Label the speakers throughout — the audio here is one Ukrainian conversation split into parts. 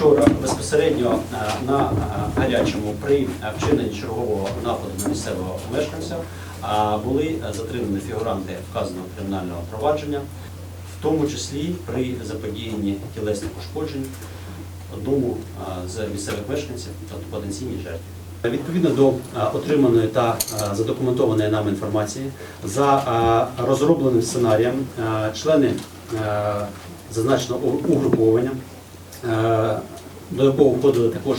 Speaker 1: Вчора безпосередньо е, на е, гарячому при е, вчиненні чергового нападу на місцевого мешканця були затримані фігуранти вказаного кримінального провадження, в тому числі при заподіянні тілесних ушкоджень одному з місцевих мешканців та потенційній жертві. Відповідно до отриманої та задокументованої нам інформації, за розробленим сценарієм члени зазначеного угруповання, до якого входили також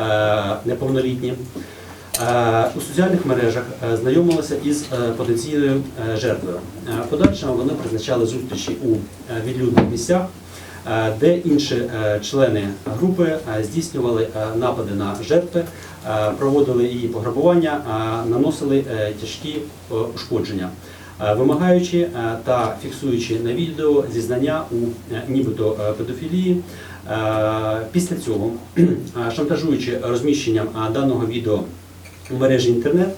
Speaker 1: е, неповнолітні, е, у соціальних мережах е, знайомилися із е, потенційною е, жертвою. Е, Подальшому вони призначали зустрічі у е, відлюдних місцях, е, де інші е, члени групи е, здійснювали е, напади на жертви, е, проводили її пограбування, е, наносили е, тяжкі е, ушкодження, е, вимагаючи е, та фіксуючи на відео зізнання у е, нібито е, педофілії. Е, Після цього, е, шантажуючи розміщенням е, даного відео у мережі інтернет,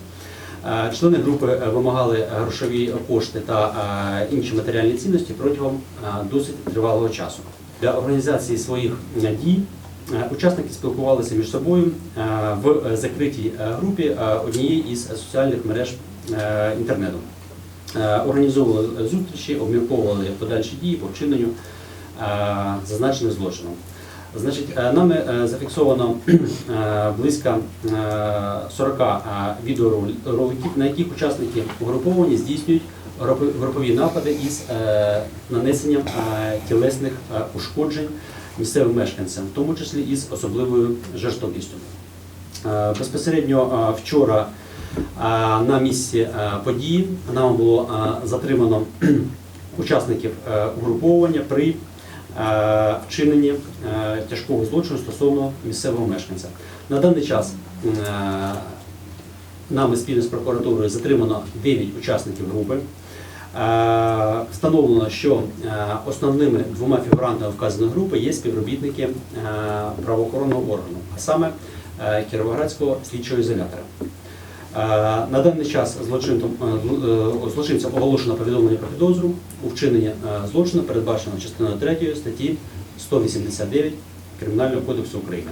Speaker 1: е, члени групи е, вимагали грошові кошти та е, інші матеріальні цінності протягом е, досить тривалого часу. Для організації своїх е, дій е, учасники спілкувалися між собою е, в закритій е, групі е, однієї із соціальних мереж е, інтернету. Е, Організовували зустрічі, обмірковували подальші дії по вчиненню е, зазначених злочинів. Значить, е, нами зафіксовано близько е, 40 е, відеороликів, на яких учасники угруповані здійснюють групові напади із нанесенням тілесних ушкоджень місцевим мешканцям, в тому числі із особливою жорстокістю. Безпосередньо вчора на місці е, події нам було е, затримано учасників е, угруповування при вчиненні тяжкого злочину стосовно місцевого мешканця. На даний час нами спільно з прокуратурою затримано 9 учасників групи. Встановлено, що основними двома фігурантами вказаної групи є співробітники правоохоронного органу, а саме Кіровоградського слідчого ізолятора. Е, На даний час е, е, злочинцям оголошено повідомлення про підозру у вчиненні злочину, передбачено частиною 3 статті 189 Кримінального кодексу України.